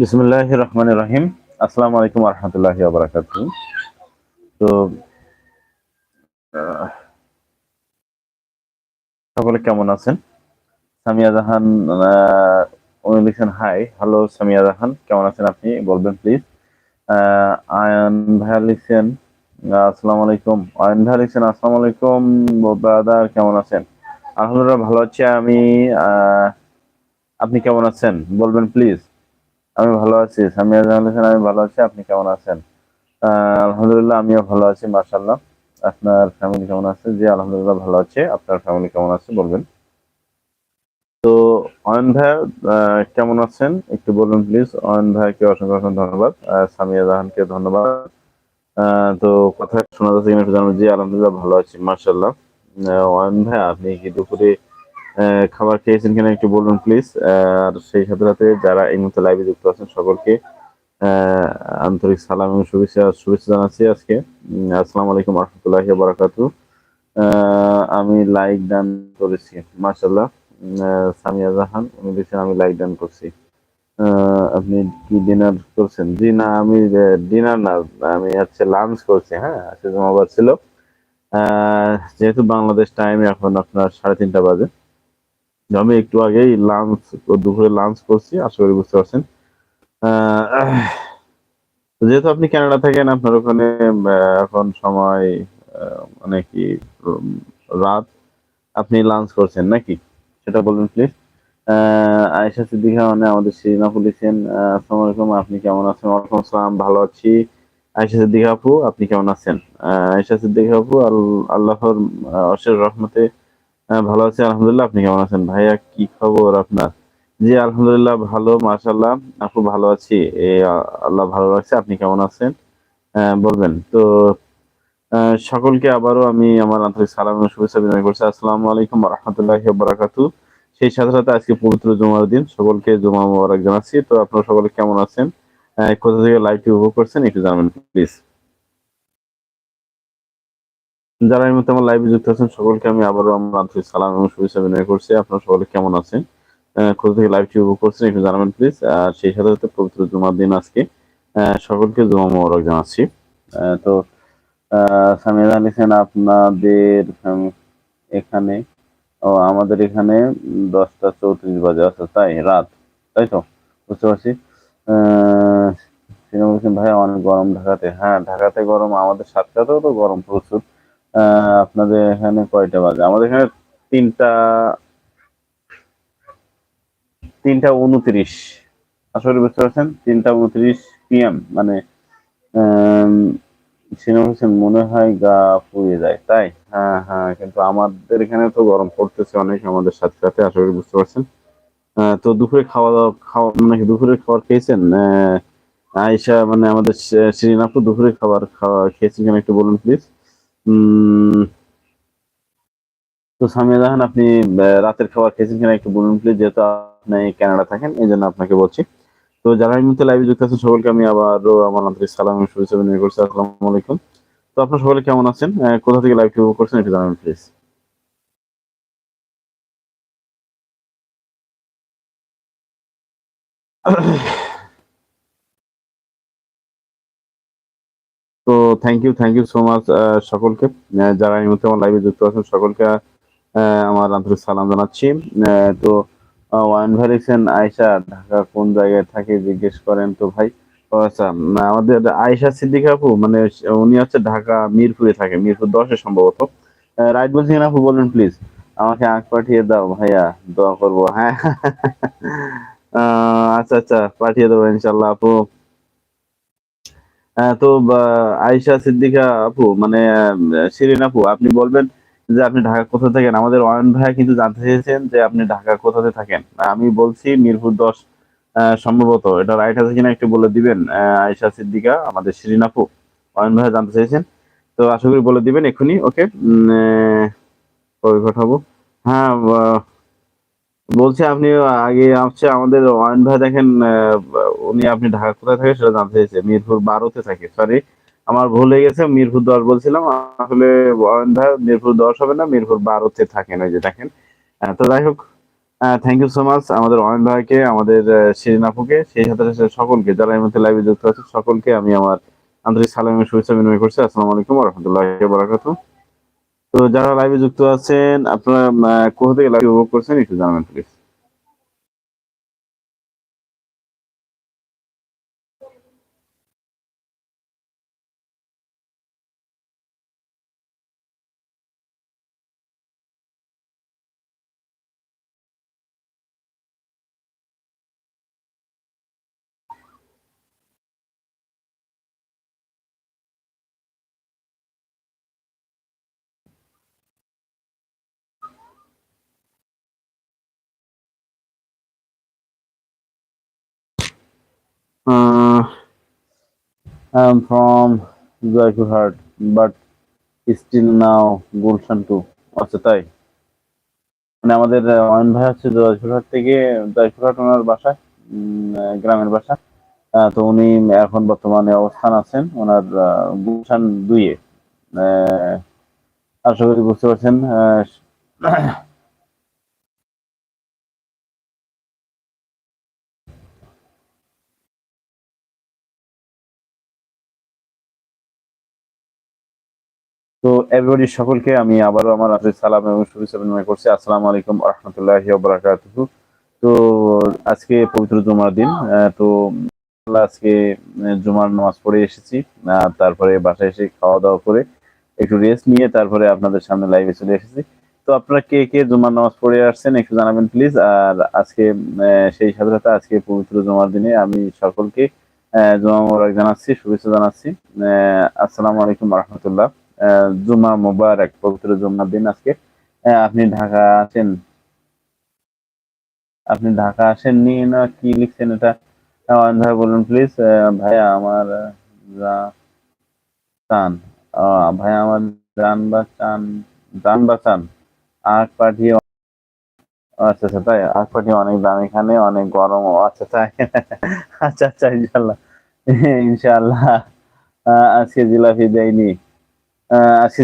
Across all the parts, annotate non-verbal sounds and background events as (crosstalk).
বিসমুল্লাহ রহমান রহিম। আসসালামু আলাইকুম রহমতুল্লাহ বারাকাত তো সকলে কেমন আছেন? সামিয়া জাহান উনি লিখছেন, হাই, হ্যালো সামিয়া জাহান, কেমন আছেন আপনি? বলবেন প্লিজ আয়ন ভাইয়া লিখছেন আসসালামু আলাইকুম। আয়ন ভাইয়া লিখছেন, আসসালামু আলাইকুম ব্রাদার, কেমন আছেন? আলহামদুলিল্লাহ ভালো আছি আমি আপনি কেমন আছেন? বলবেন প্লিজ আমি ভালো আছি। সামিয়া জাহান লিখছেন আমি ভালো আছি। আপনি কেমন আছেন? আলহামদুলিল্লাহ, আমিও ভালো আছি, মাশাআল্লাহ। আপনার ফ্যামিলি কেমন আছে? জি, আলহামদুলিল্লাহ, ভালো আছে। আপনার ফ্যামিলি কেমন আছে? বলবেন। তো, অয়ন ভাই কেমন আছেন? একটু বলুন প্লিজ অয়ন ভাইকে অসংখ্য অসংখ্য ধন্যবাদ। সামিয়া জাহানকে ধন্যবাদ। তো, কথা শোনা যাচ্ছে কিনা একটু জানাব। জি, আলহামদুলিল্লাহ, ভালো আছি মার্শাল্লাহ অয়ন ভাই, আপনি কি দুপুরে খাবার খেয়েছেন কিনা একটু বলুন প্লিজ আর সেই সাথে সাথে যারা এই মুহূর্তে লাইভে যুক্ত আছেন, সকলকে আন্তরিক সালাম এবং শুভেচ্ছা শুভেচ্ছা জানাচ্ছি আজকে। আসসালামু আলাইকুম রহমতুল্লাহ বারাকাতু আমি লাইক ডান করেছি মার্শাল্লাহ সামিয়া জাহান, উনি লিখছেন আমি লাইক ডান করছি। আপনি কি ডিনার করছেন? জি, না, আমি ডিনার না, আমি হচ্ছে লাঞ্চ করছি হ্যাঁ আজকে জমাবাদ ছিল। যেহেতু বাংলাদেশ টাইম এখন আপনার সাড়ে তিনটা বাজে। আমি একটু আগেই লাঞ্চ দুপুরে লাঞ্চ করছি আশা করি বুঝতে পারছেন। যেহেতু আপনি কানাডা থাকেন আপনার ওখানে এখন সময় মানে কি রাত আপনি লাঞ্চ করছেন নাকি? সেটা বলুন প্লিজ আয়েশা সিদ্দিকা মানে আমাদের সিরিনা আহ, আসসালামু আলাইকুম আপনি কেমন আছেন? ওয়ালাইকুম আসসালাম ভালো আছি। আয়েশা সিদ্দিকা আপু আপনি কেমন আছেন? আয়েশা সিদ্দিকা আপু আল- আল্লাহর অশেষ রহমতে আহ, ভালো আছি আলহামদুলিল্লাহ। আপনি কেমন আছেন? ভাইয়া কি খবর আপনার? জি আলহামদুলিল্লাহ ভালো মাশাল্লাহ আপু ভালো আছি। আল্লাহ ভালো রাখছে আপনি কেমন আছেন? আহ, বলবেন। তো সকলকে আবারও আমি আমার আন্তরিক সালাম এবং শুভেচ্ছা বিনিময় করছি। আসসালামু আলাইকুম রহমতুল্লাহ বারাকাতু সেই সাথে সাথে আজকে পবিত্র জুমার দিন। সকলকে জুমা মোবারক জানাচ্ছি। তো আপনারা সকলে কেমন আছেন? আহ, কোথা থেকে লাইভটি উপভোগ করছেন একটু জানাবেন প্লিজ যারা এই মুহূর্তে আমার লাইভে যুক্ত আছেন, সকলকে আমি আবারও আমার আন্তরিক সালাম এবং শুভেচ্ছা বিনিময় করছি। আপনারা সকলে কেমন আছেন? কোথা থেকে লাইভটি উপভোগ করছেন একটু জানাবেন প্লিজ আর সেই সাথে সাথে পবিত্র জুমার দিন আজকে। সকলকে জুমা মোবারক জানাচ্ছি। তো সামিয়া লিখেন আপনাদের এখানে, ও আমাদের এখানে দশটা চৌত্রিশ বাজে আছে তাই, রাত। তাই তো? বুঝতে পারছি? বলছেন ভাই, অনেক গরম ঢাকাতে। হ্যাঁ ঢাকাতে গরম, আমাদের সাতটাতেও তো গরম প্রচুর। আপনাদের এখানে কয়টা বাজে? আমাদের এখানে তিনটা তিনটা উনত্রিশ। আসলে বুঝতে পারছেন? তিনটা উনত্রিশ পিএম মানে মনে হয় গা পুড়িয়ে যায় তাই? হ্যাঁ হ্যাঁ কিন্তু আমাদের এখানে তো গরম পড়তেছে অনেক আমাদের সাথে সাথে আশা করি বুঝতে পারছেন। তো দুপুরে খাওয়া দাওয়া খাওয়া মানে দুপুরে খাবার খেয়েছেন? আহ, আয়েশা মানে আমাদের শে- শিরিন আপু দুপুরে খাবার খাওয়া খেয়েছেন কিনা একটু বলুন প্লিজ তো সামিয়া জাহান, আপনি রাতের খাবার খেয়েছেন কিনা একটু বলুন প্লিজ যেহেতু আপনি কানাডা থাকেন, এই জন্য আপনাকে বলছি। তো যারা এই মুহূর্তে লাইভে যুক্ত আছেন, সকলকে আমি আবারও আমার আন্তরিক সালাম শুভেচ্ছা বিনিময় করছি। আসসালামু আলাইকুম। তো আপনারা সকলে কেমন আছেন? কোথা থেকে লাইভটি উপভোগ করছেন একটু জানাবেন প্লিজ তো thank you thank you so much সকলকে। যারা এই মুহূর্তে আমার লাইভে যুক্ত আছেন, সকলকে আমার আন্তরিক সালাম জানাচ্ছি। তো ভাই লিখছেন আয়সা ঢাকা কোন জায়গায় থাকে জিজ্ঞেস করেন তো ভাই। আচ্ছা আমাদের আয়সা সিদ্দিক আপু মানে উনি হচ্ছে ঢাকা মিরপুরে থাকে, মিরপুর দশে সম্ভবত। রাইট বলছেন আপু, বলুন প্লিজ আমাকে আঁক পাঠিয়ে দাও ভাইয়া, দোয়া করব হ্যাঁ। (laughs) আচ্ছা আচ্ছা পাঠিয়ে দেবো ইনশাল্লাহ আপু। তো আয়সা সিদ্দিকা আপু মানে শিরিন আপু, আপনি বলবেন যে আপনি ঢাকা কোথা থাকেন? আমাদের অয়ন ভাই কিন্তু জানতে চেয়েছেন যে আপনি ঢাকা কোথাতে থাকেন। আমি বলছি মিরপুর দশ সম্ভবত। এটা রাইট আছে কিনা একটু বলে দিবেন আয়েশা সিদ্দিকা, আমাদের শিরিন আপু। অয়ন ভাই জানতে চেয়েছেন। তো আশা করি বলে দিবেন এখনই ওকে কবে পাঠাবো? হ্যাঁ বলছি আপনি আগে হচ্ছে আমাদের ওয়াইন ভাই দেখেন উনি আপনি ঢাকা কোথায় থাকে সেটা জানতে চাইছে, মিরপুর বারোতে থাকে সরি আমার ভুল হয়ে গেছে, মিরপুর দশ বলছিলাম, আসলে ওয়াইন ভাই মিরপুর দশ হবে না, মিরপুর বারোতে থাকেন ওই যে দেখেন। তো যাই হোক থ্যাংক ইউ সো মাচ আমাদের অয়ন ভাইকে, আমাদের শিরিন আপুকে, সেই সাথে সাথে সকলকে, যারা এই মধ্যে লাইভে যুক্ত আছে সকলকে আমি আমার আন্তরিক সালাম এবং শুভেচ্ছা বিনিময় করছি। আসসালামু আলাইকুম রহমতুল্লাহ বারাকাতু তো যারা লাইভে যুক্ত আছেন আপনারা কোথা থেকে লাইভ উপভোগ করছেন একটু জানাবেন please Uh, I'm from Joypurhat, but still now Gulshan too. আচ্ছা তাই মানে আমাদের আহ, অয়ন ভাই হচ্ছে জয়পুরহাট থেকে জয়পুরহাট ওনার বাসা আহ, গ্রামের বাসা তো উনি এখন বর্তমানে অবস্থান আছেন ওনার গুলশান দুইয়ে আশা করি বুঝতে পারছেন এভরিবডি সকলকে আমি আবারও আমার আন্তরিক সালাম এবং শুভেচ্ছা বিনিময় করছি। আসসালামু আলাইকুম রহমতুল্লাহি বারাকাতুহু। তো, আজকে পবিত্র জুমার দিন তো আজকে জুমার নামাজ পড়ে এসেছি। তারপরে বাসায় এসে খাওয়া দাওয়া করে একটু রেস্ট নিয়ে তারপরে আপনাদের সামনে লাইভে চলে এসেছি। তো আপনারা কে কে জুমার নামাজ পড়ে আসছেন একটু জানাবেন প্লিজ আর আজকে সেই সাথে সাথে আজকে পবিত্র জুমার দিনে আমি সকলকে জুমা মোবারক জানাচ্ছি, শুভেচ্ছা জানাচ্ছি। আসসালামু আলাইকুম রহমতুল্লাহ। জুমা মোবারক, পবিত্র জুমার দিন আজকে। আপনি ঢাকা আছেন আপনি ঢাকা আসেননি না কি লিখছেন এটা? ভাই বলুন প্লিজ ভাইয়া আমার যা- চান। ভাইয়া আমার জান বা চান জান বা চান আগ পাঠিয়ে আচ্ছা আচ্ছা তাই আখ পাঠিয়ে অনেক দাম এখানে, অনেক গরম। আচ্ছা তাই। আচ্ছা আচ্ছা ইনশাল্লাহ। ইনশাল্লাহ। আজকে জিলাপি দেয়নি।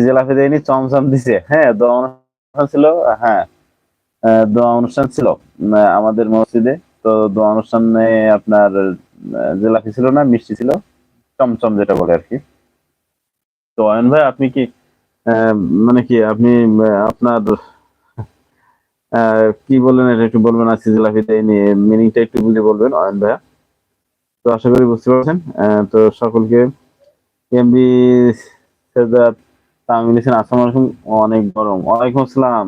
জিলাপি দেয়নি চমচম দিছে। হ্যাঁ দোয়া অনুষ্ঠান ছিল হ্যাঁ দোয়া অনুষ্ঠান ছিল আমাদের মসজিদে। তো দোয়া অনুষ্ঠানে আপনার জিলাপি ছিল না, মিষ্টি ছিল, চমচম যেটা বলে আর কি। তো অয়ন ভাই, আপনি কি মানে কি, আপনি আপনার কি বললেন এটা একটু বলবেন, আজকে জিলাপি দেয়নি মিনিংটা একটু বুঝে বলবেন অয়ন ভাইয়া? তো আশা করি বুঝতে পারছেন। তো সকলকে এমবি সেদাত তামিম লিখেন অনেক গরম। ওয়ালাইকুম আসসালাম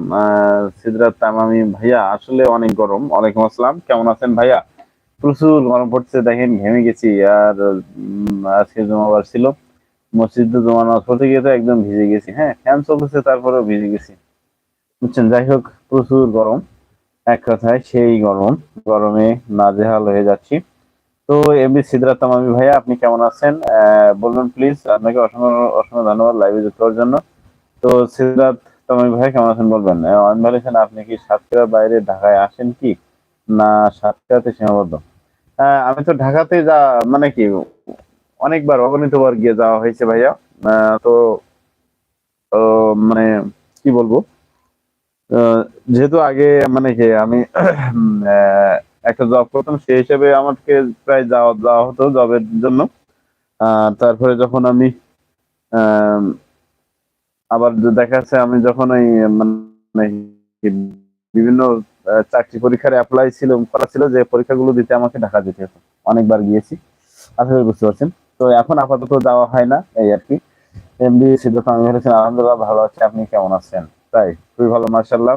সিদরাত তামামি ভাইয়া, আসলে অনেক গরম। ওয়ালাইকুম আসসালাম, কেমন আছেন ভাইয়া? প্রচুর গরম পড়ছে, দেখেন ঘেমে গেছি। আর আজকে জমাবার ছিল। মসজিদে জমা নামাজ পড়তে গিয়ে তো একদম ভিজে গেছি। হ্যাঁ ফ্যান চলতেছে, তারপরেও ভিজে গেছি। বুঝছেন? যাই হোক, প্রচুর গরম। এক কথায় সেই গরম। গরমে নাজেহাল হয়ে যাচ্ছি। তো এমবি সিদ্ধার্থ তামামি ভাইয়া আপনি কেমন আছেন? বলবেন প্লিজ আপনাকে অসংখ্য অসংখ্য ধন্যবাদ লাইভে যুক্ত হওয়ার জন্য। তো সিদ্ধার্থ তামামি ভাই কেমন আছেন বলবেন? ভাই লিখেন, আপনি কি সাতক্ষীরার বাইরে ঢাকায় আসেন কি? না সাতক্ষীরাতে সীমাবদ্ধ। আমি তো ঢাকাতে যা মানে কি অনেকবার অগণিতবার গিয়ে যাওয়া হয়েছে ভাইয়া। তো মানে কি বলব? যেহেতু আগে মানে কি আমি (clears throat) একটা জব করতাম, সেই হিসেবে আমাকে প্রায় যাওয়া যাওয়া হতো জবের জন্য। তারপরে যখন আমি আবার দেখা যাচ্ছে আমি যখন ওই মানে বিভিন্ন চাকরি পরীক্ষার অ্যাপ্লাই ছিল, করা ছিল, যে পরীক্ষাগুলো দিতে আমাকে ঢাকা যেতে হতো। অনেকবার গিয়েছি, আশা করি বুঝতে পারছেন। তো এখন আপাতত যাওয়া হয় না এই আর কি। এমডি সিদ্ধার্থ আমি বলেছেন আলহামদুলিল্লাহ ভালো আছে, আপনি কেমন আছেন? তাই, খুবই ভালো মার্শাল্লাহ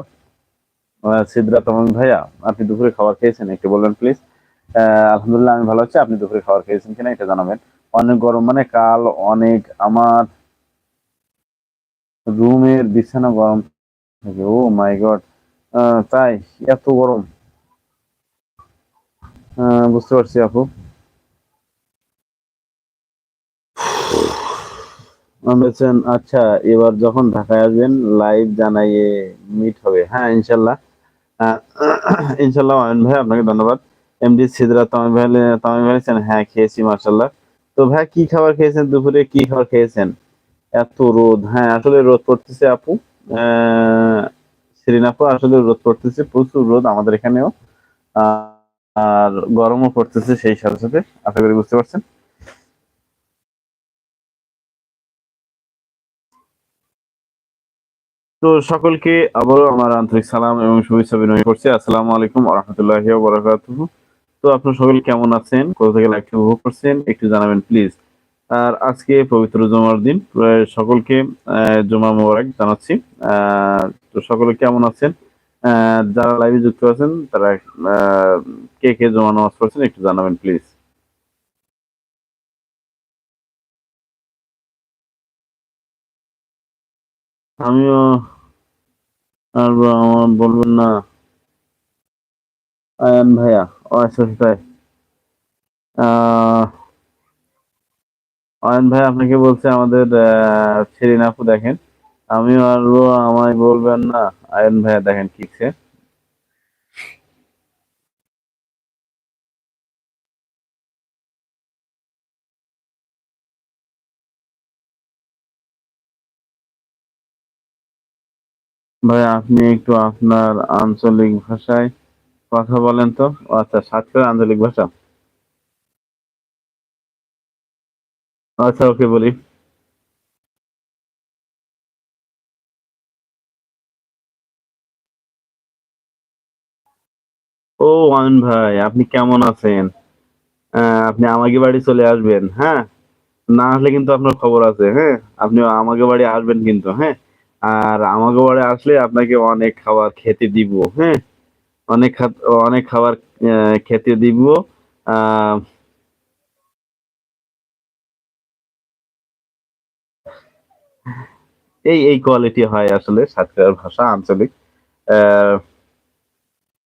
সিদ্ধার্থ আমি ভাইয়া, আপনি দুপুরে খাবার খেয়েছেন? একটু বলবেন প্লিজ আলহামদুলিল্লাহ, আমি ভালো আছি। আপনি দুপুরে খাবার খেয়েছেন কিনা এটা জানাবেন। অনেক গরম মানে কাল অনেক আমার রুমের বিছানা গরম থাকে। ও মাই গড তাই এত গরম। বুঝতে পারছি আপু। আচ্ছা এবার যখন ঢাকায় আসবেন লাইভ জানাইয়ে মিট হবে। হ্যাঁ ইনশাল্লাহ। ইনশাল্লাহ অয়ন ভাই আপনাকে ধন্যবাদ। এমডি সিদরা তামিম ভাই তামিম ভাই হ্যাঁ খেয়েছি মার্শাল্লাহ তো ভাই কি খাবার খেয়েছেন দুপুরে? কি খাবার খেয়েছেন? এত রোদ। হ্যাঁ আসলে রোদ পড়তেছে আপু। আহ, শ্রীনাপু আসলে রোদ পড়তেছে প্রচুর রোদ আমাদের এখানেও। আর গরমও পড়তেছে সেই সাথে সাথে। আশা করি বুঝতে পারছেন। তো সকলকে আবারও আমার আন্তরিক সালাম এবং শুভেচ্ছা বিনিময় করছি। আসসালামু আলাইকুম রহমতুল্লাহি বারাকাতুহু তো আপনারা সকলে কেমন আছেন? কোথা থেকে লাইভটি উপভোগ করছেন? একটু জানাবেন প্লিজ আর আজকে পবিত্র জুমার দিন সকলকে জুমা মোবারক জানাচ্ছি। তো সকলে কেমন আছেন? যারা লাইভে যুক্ত আছেন, তারা কে কে জমা নামাজ পড়ছেন একটু জানাবেন প্লিজ আমিও আর আমার বলবেন না। আয়ান ভাইয়া ও আচ্ছা ভাই আহ, অয়ন ভাই আপনাকে বলছে আমাদের ছেড়িন আপু দেখেন। আমিও আর আমায় বলবেন না। আয়ন ভাইয়া দেখেন কিছে ভাই, আপনি একটু আপনার আঞ্চলিক ভাষায় কথা বলেন তো। আচ্ছা সাতক্ষীরার আঞ্চলিক ভাষা। আচ্ছা ওকে বলি। ও অয়ন ভাই, আপনি কেমন আছেন? আপনি আমাকে বাড়ি চলে আসবেন হ্যাঁ? না আসলে কিন্তু আপনার খবর আছে হ্যাঁ? আপনি আমাকে বাড়ি আসবেন কিন্তু হ্যাঁ? আর আমাকে বাড়ি আসলে আপনাকে অনেক খাবার খেতে দিব হ্যাঁ? অনেক অনেক খাবার খেতে দিব এই এই কোয়ালিটি হয় আসলে সাতক্ষীরার ভাষা, আঞ্চলিক।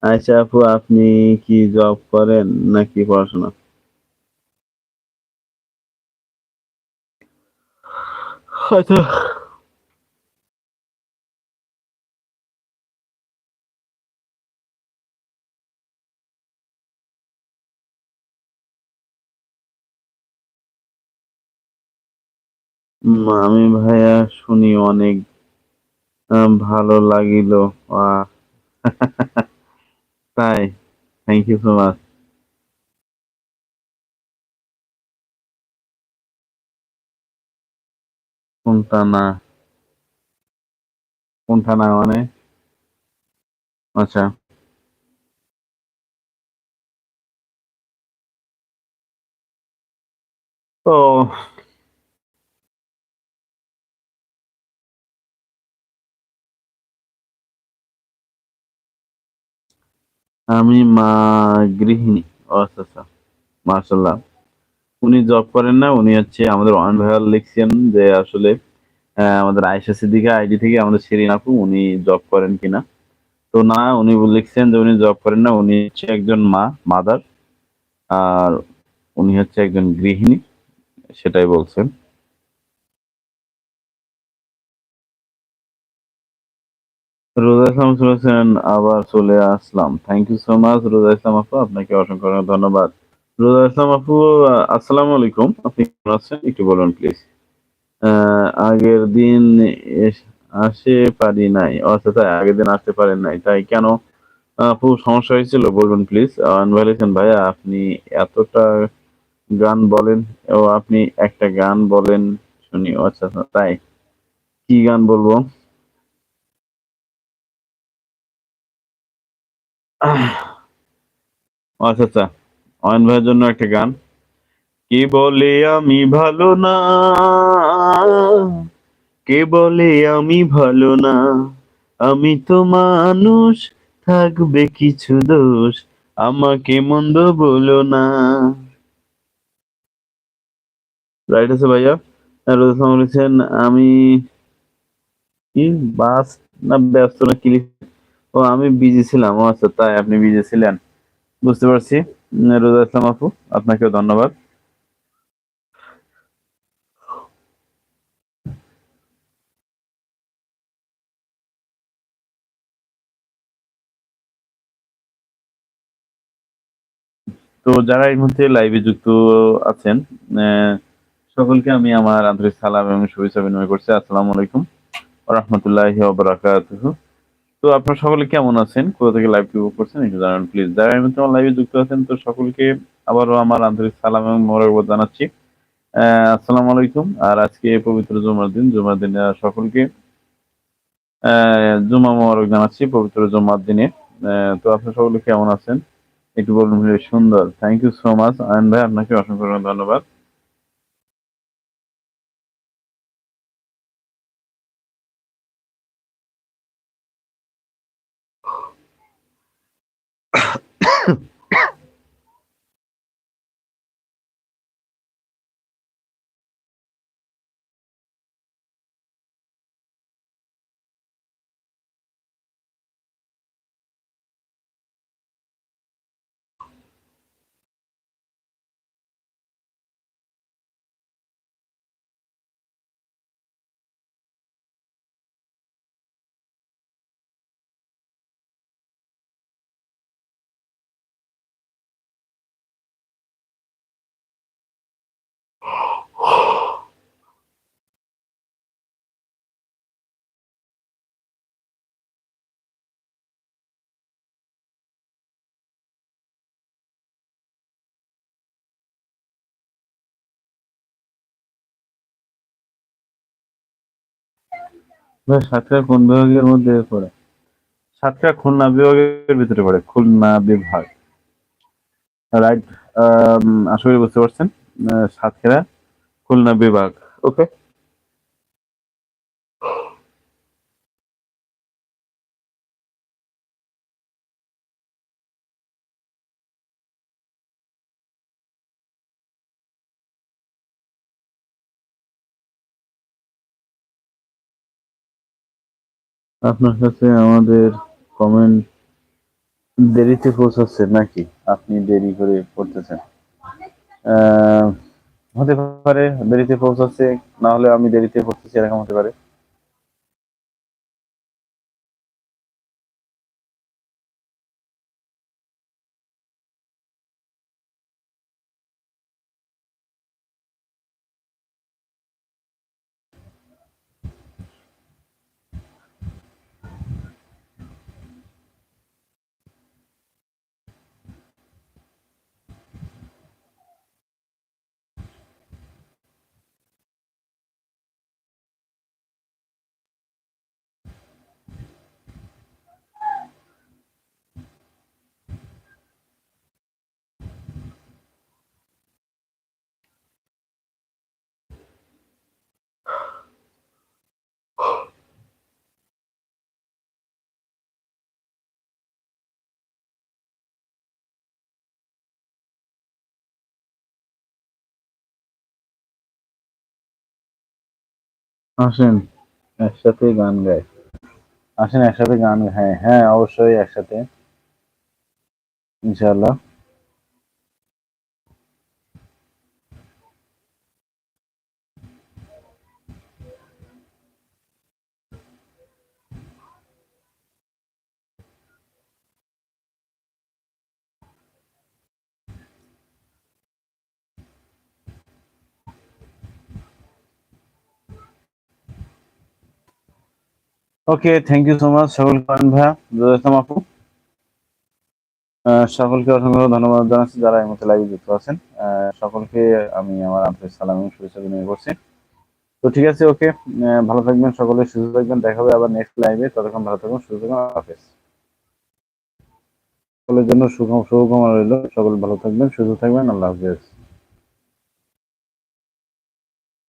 আচ্ছা আপু, আপনি কি জব করেন নাকি পড়াশোনা? আচ্ছা আমি ভাইয়া শুনি অনেক ভালো লাগিল। (laughs) তাই থ্যাংক ইউ সো মাচ কোনটা না? কোনটা না মানে? আচ্ছা। তো আমি মা গৃহিণী। ও আচ্ছা আচ্ছা। মার্শাল্লাহ উনি জব করেন না, উনি হচ্ছে আমাদের ওয়ান ভাইয়ার লিখছেন যে আসলে আমাদের আয়েশা সিদ্দিকা আইডি থেকে আমাদের শিরিন আপু উনি জব করেন কিনা। তো না, উনি লিখছেন যে উনি জব করেন না, উনি হচ্ছে একজন মা মাদার আর উনি হচ্ছে একজন গৃহিণী, সেটাই বলছেন। রোজা ইসলাম বলেছেন আবার চলে আসলাম। Thank you so much Roza Islam আপু আপনাকে অসংখ্য ধন্যবাদ। রোজা ইসলাম আপু আসসালামু আলাইকুম আপনি কেমন আছেন? একটু বলুন প্লিজ আগের দিন আসে পারি নাই। আচ্ছা তাই আগের দিন আসতে পারেন নাই। তাই কেন? আপু সমস্যা হয়েছিল বলবেন প্লিজ আনভাইলেশন ভাইয়া আপনি এতটা গান বলেন ও আপনি একটা গান বলেন শুনি। আচ্ছা, তাই। কি গান বলব? আচ্ছা আচ্ছা। অয়ন ভাইয়ের জন্য একটা গান। কে বলে আমি ভালো না? কে বলে আমি ভালো না? আমি তো মানুষ, থাকবে কিছু দোষ। আমাকে মন্দ বলো না। রাইট আছে ভাইয়া। রোজ আমি কি বাস না ব্যস্ত না কি ও, আমি বিজি ছিলাম। ও আচ্ছা তাই আপনি বিজি ছিলেন। বুঝতে পারছি। রোজা ইসলাম আপু, আপনাকেও ধন্যবাদ। তো যারা এই মুহূর্তে লাইভে যুক্ত আছেন সকলকে আমি আমার আন্তরিক সালাম এবং শুভেচ্ছা বিনিময় করছি। আসসালামু আলাইকুম। রহমতুল্লাহ ওবরাকাতুহু তো আপনারা সকলে কেমন আছেন? কোথা থেকে লাইভ উপভোগ করছেন একটু জানান প্লিজ যারা এই মুহূর্তে লাইভে যুক্ত আছেন, তো সকলকে আবারও আমার আন্তরিক সালাম এবং মোবারকবাদ জানাচ্ছি। আসসালামু আলাইকুম। আর আজকে পবিত্র জুমার দিন, জুমার দিনে সকলকে জুমা মোবারক জানাচ্ছি পবিত্র জুমার দিনে। তো আপনারা সকলে কেমন আছেন? একটু বলুন সুন্দর। Thank you so much Ayon ভাই, আপনাকে অসংখ্য ধন্যবাদ। সাতক্ষীরা কোন বিভাগের মধ্যে পড়ে। সাতক্ষীরা খুলনা বিভাগের ভিতরে পড়ে খুলনা বিভাগ। রাইট আশা করি বুঝতে পারছেন আহ, সাতক্ষীরা খুলনা বিভাগ ওকে আপনার কাছে আমাদের কমেন্ট দেরিতে পৌঁছাচ্ছে নাকি? আপনি দেরি করে পড়তেছেন। হতে পারে দেরিতে পৌঁছাচ্ছে, না হলে আমি দেরিতে পড়তেছি, এরকম হতে পারে। আসেন একসাথে গান গাই। আসেন একসাথে গান গাই। হ্যাঁ হ্যাঁ অবশ্যই একসাথে। ইনশাআল্লাহ। Okay thank you so much সকল করেন ভাইয়া। আপু। সকলকে অসংখ্য ধন্যবাদ জানাচ্ছি যারা এই মতো লাইভে যুক্ত আছেন। সকলকে আমি আমার আন্তরিক সালাম এবং শুভেচ্ছা বিনিময় করছি। তো ঠিক আছে ওকে ভালো থাকবেন সকলে, সুস্থ থাকবেন, দেখা হবে আবার নেক্সট লাইভে ততক্ষণ ভালো থাকবেন সুস্থ থাকবেন হাফেজ। সকলের জন্য শুভ শুভকামনা রইল, সকল ভালো থাকবেন, সুস্থ থাকবেন, আল্লাহ হাফেজ।